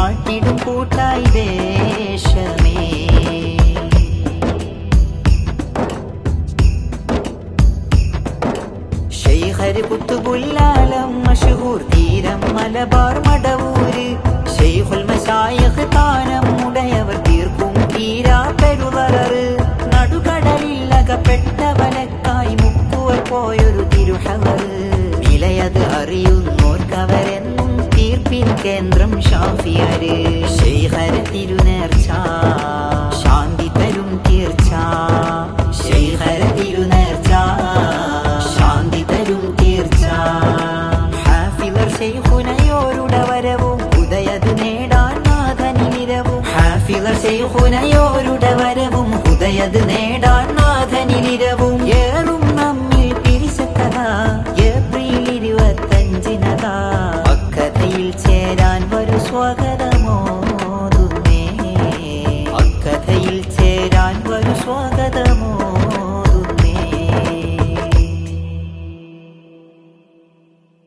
ആഴ്ത്തിടും കൂട്ടായി ദേശമേ മലബാർ മടവൂര്. ഉടയവർ തീർക്കും തീരാ പെരുവററ്. നടുകടലിൽ മുക്കുവർ പോയൊരു തിരുഹവർ കേന്ദ്രം ഷാഫിയാര്. ശൈഹര തിരുനേർച്ച. ശാന്തി തരും തീർച്ച. ശൈഹര തിരുനേർച്ച. ശാന്തി തരും തീർച്ച. ഹാഫിവർ ശൈഹുനയോരുടെ വരവും ഉദയത് നേടാൻ നാഥനി നിരവും ഹാഫിവർ ശൈഹുനയോരുടെ വരവും ഉദയത് നേടാൻ 我开的